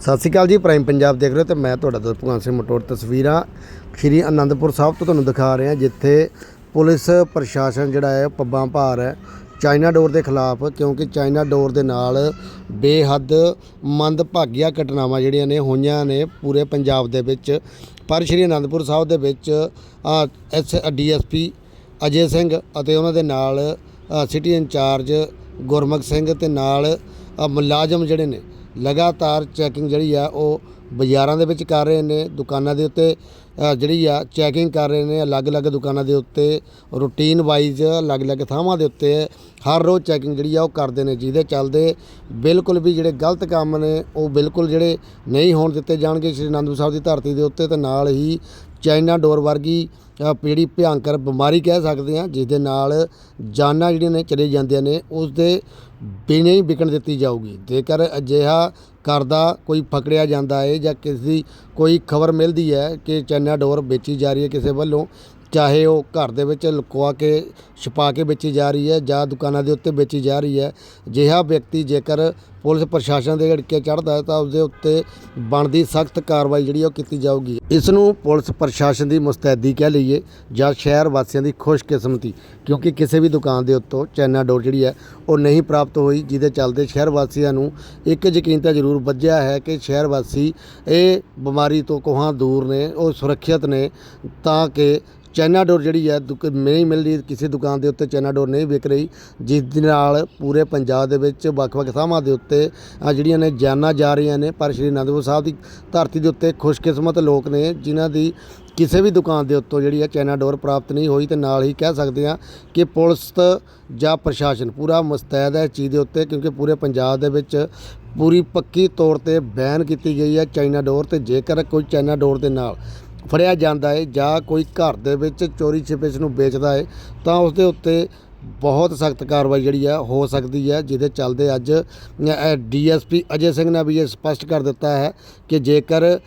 ਸਤਿ ਸ਼੍ਰੀ ਅਕਾਲ ਜੀ, ਪ੍ਰਾਈਮ ਪੰਜਾਬ ਦੇਖ ਰਹੇ ਹੋ ਤੇ ਮੈਂ ਤੁਹਾਡਾ ਦੋਸਤ ਭਗਵਾਨ ਸਿੰਘ ਮਟੋੜ ਤਸਵੀਰਾਂ। ਸ਼੍ਰੀ ਅਨੰਦਪੁਰ ਸਾਹਿਬ ਤੋਂ ਤੁਹਾਨੂੰ ਦਿਖਾ ਰਿਹਾ ਜਿੱਥੇ ਪੁਲਿਸ ਪ੍ਰਸ਼ਾਸਨ ਜਿਹੜਾ ਹੈ ਪੱਬਾਂ ਭਾਰ ਹੈ ਚਾਈਨਾ ਡੋਰ ਦੇ ਖਿਲਾਫ, ਕਿਉਂਕਿ ਚਾਈਨਾ ਡੋਰ ਦੇ ਨਾਲ ਬੇਹੱਦ ਮੰਦਭਾਗੀਆਂ ਘਟਨਾਵਾਂ ਜਿਹੜੀਆਂ ਨੇ ਹੋਈਆਂ ਨੇ ਪੂਰੇ ਪੰਜਾਬ ਦੇ ਵਿੱਚ। ਪਰ ਸ਼੍ਰੀ ਅਨੰਦਪੁਰ ਸਾਹਿਬ ਦੇ ਵਿੱਚ ਐਸ ਡੀਐਸਪੀ ਅਜੇ ਸਿੰਘ ਅਤੇ ਉਹਨਾਂ ਦੇ ਨਾਲ ਸਿਟੀ ਇੰਚਾਰਜ ਗੁਰਮੁਖ ਸਿੰਘ ਤੇ ਨਾਲ ਮੁਲਾਜ਼ਮ ਜਿਹੜੇ ਨੇ ਲਗਾਤਾਰ ਚੈਕਿੰਗ ਜਿਹੜੀ ਆ, ਉਹ ਬਾਜ਼ਾਰਾਂ ਦੇ ਵਿੱਚ ਕਰ ਰਹੇ ਨੇ, ਦੁਕਾਨਾਂ ਦੇ ਉੱਤੇ ਜਿਹੜੀ ਆ ਚੈਕਿੰਗ ਕਰ ਰਹੇ ਨੇ, ਅਲੱਗ-ਅਲੱਗ ਦੁਕਾਨਾਂ ਦੇ ਉੱਤੇ ਰੂਟੀਨ ਵਾਈਜ਼ ਅਲੱਗ-ਅਲੱਗ ਥਾਵਾਂ ਦੇ ਉੱਤੇ, ਹਰ ਰੋਜ਼ ਚੈਕਿੰਗ ਜਿਹੜੀ ਆ, ਉਹ ਕਰਦੇ ਨੇ, ਜਿਹਦੇ ਚੱਲਦੇ ਬਿਲਕੁਲ ਵੀ ਜਿਹੜੇ ਗਲਤ ਕੰਮ ਨੇ, ਉਹ ਬਿਲਕੁਲ ਜਿਹੜੇ ਨਹੀਂ ਹੋਣ ਦਿੱਤੇ ਜਾਣਗੇ, ਸ਼੍ਰੀ ਅਨੰਦਪੁਰ ਸਾਹਿਬ ਦੀ ਧਰਤੀ ਦੇ ਉੱਤੇ, ਤੇ ਨਾਲ ਹੀ ਚਾਈਨਾ ਡੋਰ ਵਰਗੀ ਅ, ਜਿਹੜੀ ਭਿਆਨਕ ਬਿਮਾਰੀ ਕਹਿ ਸਕਦੇ ਹਾਂ ਜਿਸ ਦੇ ਨਾਲ ਜਾਨਾਂ ਜਿਹੜੀਆਂ ਨੇ ਚਲੇ ਜਾਂਦੀਆਂ ਨੇ ਉਸ ਦੇ ਬਿਨਾਂ ਹੀ ਵਿਕਣ ਦਿੱਤੀ ਜਾਊਗੀ। ਜੇਕਰ ਅਜਿਹਾ ਕਰਦਾ ਕੋਈ ਪਕੜਿਆ ਜਾਂਦਾ ਹੈ ਜਾਂ ਕਿਸੇ ਦੀ ਕੋਈ ਖਬਰ ਮਿਲਦੀ ਹੈ ਕਿ ਚਾਈਨਾ ਡੋਰ ਵੇਚੀ ਜਾ ਰਹੀ ਹੈ ਕਿਸੇ ਵੱਲੋਂ ਚਾਹੇ ਉਹ ਘਰ ਦੇ ਵਿੱਚ ਲੁਕਵਾ ਕੇ, ਛੁਪਾ ਕੇ ਵੇਚੀ ਜਾ ਰਹੀ ਹੈ ਜਾਂ ਦੁਕਾਨਾਂ ਦੇ ਉੱਤੇ ਵੇਚੀ ਜਾ ਰਹੀ ਹੈ, ਅਜਿਹਾ ਵਿਅਕਤੀ ਜੇਕਰ ਪੁਲਿਸ ਪ੍ਰਸ਼ਾਸਨ ਦੇ ਅੜਕੇ ਚੜ੍ਹਦਾ ਹੈ ਤਾਂ ਉਸਦੇ ਉੱਤੇ ਬਣਦੀ ਸਖਤ ਕਾਰਵਾਈ ਜਿਹੜੀ ਉਹ ਕੀਤੀ ਜਾਊਗੀ। ਇਸ ਨੂੰ ਪੁਲਿਸ ਪ੍ਰਸ਼ਾਸਨ ਦੀ ਮੁਸਤੈਦੀ ਕਹਿ ਲਈਏ ਜਾਂ ਸ਼ਹਿਰ ਵਾਸੀਆਂ ਦੀ ਖੁਸ਼ਕਿਸਮਤੀ, ਕਿਉਂਕਿ ਕਿਸੇ ਵੀ ਦੁਕਾਨ ਦੇ ਉੱਤੋਂ ਚੈਨਾ ਡੋਰ ਜਿਹੜੀ ਹੈ ਉਹ ਨਹੀਂ ਪ੍ਰਾਪਤ ਹੋਈ, ਜਿਹਦੇ ਚੱਲਦੇ ਸ਼ਹਿਰ ਵਾਸੀਆਂ ਨੂੰ ਇੱਕ ਯਕੀਨ ਤਾਂ ਜ਼ਰੂਰ ਵੱਜਿਆ ਹੈ ਕਿ ਸ਼ਹਿਰ ਵਾਸੀ ਇਹ ਬਿਮਾਰੀ ਤੋਂ ਕੋਹਾਂ ਦੂਰ ਨੇ, ਉਹ ਸੁਰੱਖਿਅਤ ਨੇ ਤਾਂ ਕਿ ਚਾਈਨਾ ਡੋਰ ਜਿਹੜੀ ਹੈ, ਦੁਕ ਨਹੀਂ ਮਿਲ ਰਹੀ ਕਿਸੇ ਦੁਕਾਨ ਦੇ ਉੱਤੇ ਚਾਈਨਾ ਡੋਰ ਨਹੀਂ ਵਿਕ ਰਹੀ, ਜਿਸ ਦੇ ਨਾਲ ਪੂਰੇ ਪੰਜਾਬ ਦੇ ਵਿੱਚ ਵੱਖ-ਵੱਖ ਥਾਵਾਂ ਦੇ ਉੱਤੇ ਆ ਜਿਹੜੀਆਂ ਨੇ ਜਾਨਾਂ ਜਾ ਰਹੀਆਂ ਨੇ, ਪਰ ਸ਼੍ਰੀ ਅਨੰਦਪੁਰ ਸਾਹਿਬ ਦੀ ਧਰਤੀ ਦੇ ਉੱਤੇ ਖੁਸ਼ਕਿਸਮਤ ਲੋਕ ਨੇ, ਜਿਨ੍ਹਾਂ ਦੀ ਕਿਸੇ ਵੀ ਦੁਕਾਨ ਦੇ ਉੱਤੋਂ ਜਿਹੜੀ ਹੈ ਚਾਈਨਾ ਡੋਰ ਪ੍ਰਾਪਤ ਨਹੀਂ ਹੋਈ, ਤੇ ਨਾਲ ਹੀ ਕਹਿ ਸਕਦੇ ਹਾਂ ਕਿ ਪੁਲਿਸ ਜਾਂ ਪ੍ਰਸ਼ਾਸਨ ਪੂਰਾ ਮੁਸਤੈਦ ਹੈ ਇਸ ਚੀਜ਼ ਦੇ ਉੱਤੇ, ਕਿਉਂਕਿ ਪੂਰੇ ਪੰਜਾਬ ਦੇ ਵਿੱਚ ਪੂਰੀ ਪੱਕੀ ਤੌਰ ਤੇ ਬੈਨ ਕੀਤੀ ਗਈ ਹੈ ਚਾਈਨਾ ਡੋਰ ਤੇ ਜੇਕਰ ਕੋਈ ਚਾਈਨਾ ਡੋਰ ਦੇ ਨਾਲ ਫੜਿਆ ਜਾਂਦਾ ਹੈ ਜਾਂ ਕੋਈ ਘਰ ਦੇ ਵਿੱਚ ਚੋਰੀ ਛਿਪੇ ਇਸ ਨੂੰ ਵੇਚਦਾ ਹੈ ਤਾਂ ਉਸ ਦੇ ਉੱਤੇ ਬਹੁਤ ਸਖਤ ਕਾਰਵਾਈ ਜਿਹੜੀ ਹੈ ਹੋ ਸਕਦੀ ਹੈ ਜਿਹਦੇ ਚੱਲਦੇ ਅੱਜ ਡੀਐਸਪੀ ਅਜੇ ਸਿੰਘ ਨੇ ਵੀ ਇਹ ਸਪਸ਼ਟ ਕਰ ਦਿੱਤਾ ਹੈ ਕਿ ਜੇਕਰ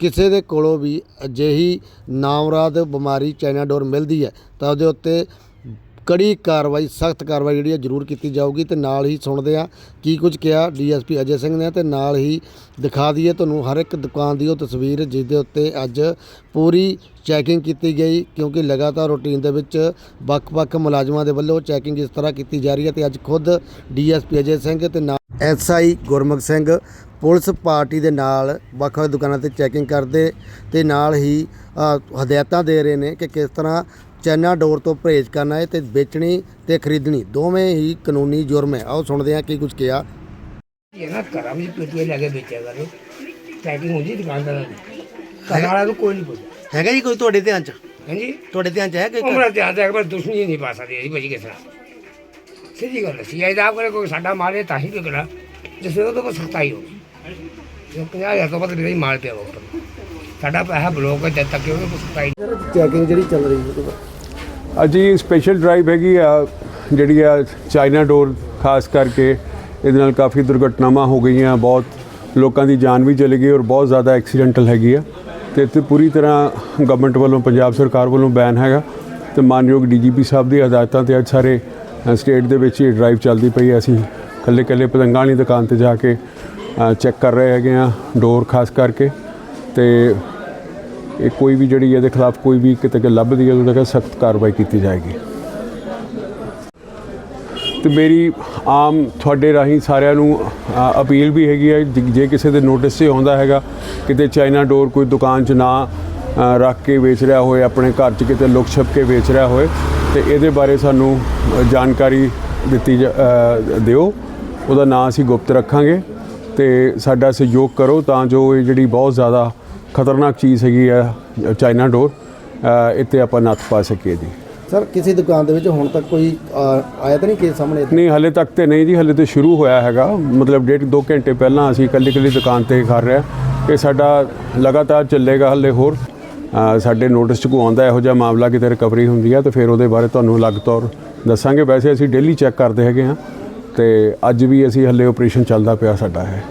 ਕਿਸੇ ਦੇ ਕੋਲੋਂ ਵੀ ਅਜਿਹੀ ਨਾਮਰਾਦ ਬਿਮਾਰੀ ਚਾਈਨਾ ਡੋਰ ਮਿਲਦੀ ਹੈ, ਤਾਂ ਉਹਦੇ ਉੱਤੇ ਕੜੀ ਕਾਰਵਾਈ, ਸਖਤ ਕਾਰਵਾਈ ਜਿਹੜੀ ਹੈ ਜ਼ਰੂਰ ਕੀਤੀ ਜਾਊਗੀ ਤੇ ਨਾਲ ਹੀ ਸੁਣਦੇ ਆ ਕੀ ਕੁਝ ਕਿਹਾ ਡੀਐਸਪੀ ਅਜੇ ਸਿੰਘ ਨੇ ਤੇ ਨਾਲ ਹੀ ਦਿਖਾ ਦਈਏ ਤੁਹਾਨੂੰ ਹਰ ਇੱਕ ਦੁਕਾਨ ਦੀ ਉਹ ਤਸਵੀਰ ਜਿਸ ਦੇ ਉੱਤੇ ਅੱਜ ਪੂਰੀ ਚੈਕਿੰਗ ਕੀਤੀ ਗਈ ਕਿਉਂਕਿ ਲਗਾਤਾਰ ਰੂਟੀਨ ਦੇ ਵਿੱਚ ਵੱਖ-ਵੱਖ ਮੁਲਾਜ਼ਮਾਂ ਦੇ ਵੱਲੋਂ ਚੈਕਿੰਗ ਇਸ ਤਰ੍ਹਾਂ ਕੀਤੀ ਜਾ ਰਹੀ ਹੈ ਤੇ ਅੱਜ ਖੁਦ ਡੀਐਸਪੀ ਅਜੇ ਸਿੰਘ ਤੇ ਨਾਲ SI Gurmukh Singh police party ਦੇ ਨਾਲ ਵੱਖ-ਵੱਖ ਦੁਕਾਨਾਂ ਤੇ ਚੈਕਿੰਗ ਕਰਦੇ ਤੇ ਨਾਲ ਹੀ ਹਦਾਇਤਾਂ ਦੇ ਰਹੇ ਨੇ ਕਿ ਕਿਸ ਤਰ੍ਹਾਂ ਚਾਈਨਾ ਡੋਰ ਤੋਂ ਪਰਹੇਜ਼ ਕਰਨਾ ਹੈ ਤੇ ਵੇਚਣੀ ਤੇ ਖਰੀਦਣੀ ਦੋਵੇਂ ਹੀ ਕਾਨੂੰਨੀ ਜੁਰਮ ਹੈ। ਆਓ ਸੁਣਦੇ ਹਾਂ ਕੀ ਕੁਝ ਕਿਹਾ। ਇਹ ਨਾ ਘਰਾਂ ਵਿੱਚ ਪੇਟੀਆਂ ਲੈ ਕੇ ਵੇਚਿਆ ਕਰੇ। ਪੈਕਿੰਗ ਹੁੰਦੀ ਦੁਕਾਨਦਾਰਾਂ ਦੀ। ਘਰ ਵਾਲਾ ਨੂੰ ਕੋਈ ਨਹੀਂ ਪੁੱਛਦਾ। ਹੈਗਾ ਜੀ ਕੋਈ ਤੁਹਾਡੇ ਧਿਆਨ 'ਚ? ਹਾਂਜੀ। ਤੁਹਾਡੇ ਧਿਆਨ 'ਚ ਹੈ ਕਿ ਉਮਰ ਧਿਆਨ ਦੇ ਅਕਬਰ ਦੁਸ਼ਮਣੀ ਨਹੀਂ ਪਾ ਸਕਦੀ ਅਸੀਂ ਭਾਜੀ ਕਿਸ ਸਿੱਧੀ ਗੱਲ ਸੀ ਇਹ ਆਪ ਕਰੇ ਕੋਈ ਸਾਡਾ ਮਾਲ ਹੈ ਤਾਂ ਹੀ ਵਿਕਣਾ। ਜਿਸ ਉਹ ਤੋਂ ਸਖਤਾਈ ਹੋ ਜੇ 50000 ਤੋਂ ਵੱਧ ਨਹੀਂ ਮਾਲ ਪਿਆ ਉੱਪਰ। ਸਾਡਾ ਪੈਸਾ ਬਲੋਕ ਹੈ ਜਦ ਤੱਕ ਉਹਨੂੰ ਸਖਤਾਈ ਚੈਕਿੰਗ ਜਿਹੜੀ ਚੱਲ ਰਹੀ ਹੈ ਅੱਜ ਇਹ ਸਪੈਸ਼ਲ ਡਰਾਈਵ ਹੈਗੀ ਆ, ਜਿਹੜੀ ਆ ਚਾਈਨਾ ਡੋਰ, ਖਾਸ ਕਰਕੇ ਇਹਦੇ ਨਾਲ ਕਾਫੀ ਦੁਰਘਟਨਾਵਾਂ ਹੋ ਗਈਆਂ, ਬਹੁਤ ਲੋਕਾਂ ਦੀ ਜਾਨ ਵੀ ਚਲੀ ਗਈ ਔਰ ਬਹੁਤ ਜ਼ਿਆਦਾ ਐਕਸੀਡੈਂਟਲ ਹੈਗੀ ਆ। ਤੇ ਇੱਥੇ ਪੂਰੀ ਤਰ੍ਹਾਂ ਗਵਰਨਮੈਂਟ ਵੱਲੋਂ, ਪੰਜਾਬ ਸਰਕਾਰ ਵੱਲੋਂ ਬੈਨ ਹੈਗਾ। ਤੇ ਮਾਨਯੋਗ ਡੀਜੀਪੀ ਸਾਹਿਬ ਦੀ ਹਦਾਇਤਾਂ ਤੇ ਅੱਜ ਸਾਰੇ ਸਟੇਟ ਦੇ ਵਿੱਚ ਇਹ ਡਰਾਈਵ ਚੱਲਦੀ ਪਈ ਹੈ ਅਸੀਂ ਕੱਲੇ ਕੱਲੇ ਪਤੰਗਾਂ ਵਾਲੀ ਦੁਕਾਨ ਤੇ ਜਾ ਕੇ ਚੈੱਕ ਕਰ ਰਹੇ ਹੈਗੇ ਆ ਡੋਰ ਖਾਸ ਕਰਕੇ। ਤੇ ਇਹ ਕੋਈ ਵੀ ਜਿਹੜੀ ਇਹਦੇ ਖਿਲਾਫ ਕੋਈ ਵੀ ਕਿਤੇ ਕਿ ਲੱਭਦੀ ਹੈ, ਉਹਦੇ ਤੇ ਸਖਤ ਕਾਰਵਾਈ ਕੀਤੀ ਜਾਏਗੀ। ਤੇ ਮੇਰੀ ਆਮ ਤੁਹਾਡੇ ਰਾਹੀਂ ਸਾਰਿਆਂ ਨੂੰ ਅਪੀਲ ਵੀ ਹੈਗੀ ਹੈ, ਜੇ- ਕਿਸੇ ਦੇ ਨੋਟਿਸ 'ਚ ਆਉਂਦਾ ਹੈਗਾ, ਕਿਤੇ ਚਾਈਨਾ ਡੋਰ ਕੋਈ ਦੁਕਾਨ 'ਚ ਨਾ ਰੱਖ ਕੇ ਵੇਚ ਰਿਹਾ ਹੋਏ, ਆਪਣੇ ਘਰ 'ਚ ਕਿਤੇ ਲੁਕ ਛਪ ਕੇ ਵੇਚ ਰਿਹਾ ਹੋਏ, ਤੇ ਇਹਦੇ ਬਾਰੇ ਸਾਨੂੰ ਜਾਣਕਾਰੀ ਦਿੱਤੀ ਜਾ- ਦਿਓ। ਉਹਦਾ ਨਾਂ ਅਸੀਂ ਗੁਪਤ ਰੱਖਾਂਗੇ, ਤੇ ਸਾਡਾ ਸਹਿਯੋਗ ਕਰੋ ਤਾਂ ਜੋ ਇਹ ਜਿਹੜੀ ਬਹੁਤ ਜ਼ਿਆਦਾ ਖਤਰਨਾਕ ਚੀਜ਼ ਹੈਗੀ ਆ ਚਾਈਨਾ ਡੋਰ ਇੱਥੇ ਆਪਾਂ ਨੱਥ ਪਾ ਸਕੀਏ ਜੀ। ਸਰ ਕਿਸੇ ਦੁਕਾਨ ਦੇ ਵਿੱਚ ਹੁਣ ਤੱਕ ਕੋਈ ਆਇਆ ਤਾਂ ਨਹੀਂ ਕੇਸ ਸਾਹਮਣੇ ਨਹੀਂ ਹਲੇ ਤੱਕ ਤੇ ਨਹੀਂ ਜੀ ਹਲੇ ਤੇ ਸ਼ੁਰੂ ਹੋਇਆ ਹੈਗਾ। ਮਤਲਬ ਡੇਢ ਦੋ ਘੰਟੇ ਪਹਿਲਾਂ ਅਸੀਂ ਇਕੱਲੀ ਇਕੱਲੀ ਦੁਕਾਨ ਤੇ ਕਰ ਰਹੇ ਹਾਂ। ਇਹ ਸਾਡਾ ਲਗਾਤਾਰ ਚੱਲੇਗਾ ਹਲੇ ਹੋਰ। ਸਾਡੇ ਨੋਟਿਸ 'ਚ ਕੋ ਆਉਂਦਾ ਇਹੋ ਜਿਹਾ ਮਾਮਲਾ ਕਿਤੇ ਰਿਕਵਰੀ ਹੁੰਦੀ ਹੈ ਤੇ ਫਿਰ ਉਹਦੇ ਬਾਰੇ ਤੁਹਾਨੂੰ ਅਲੱਗ ਤੌਰ ਦੱਸਾਂਗੇ। ਵੈਸੇ ਅਸੀਂ ਡੇਲੀ ਚੈੱਕ ਕਰਦੇ ਹੈਗੇ ਹਾਂ ਤੇ ਅੱਜ ਵੀ ਅਸੀਂ ਹਲੇ ਆਪਰੇਸ਼ਨ ਚੱਲਦਾ ਪਿਆ ਸਾਡਾ ਹੈ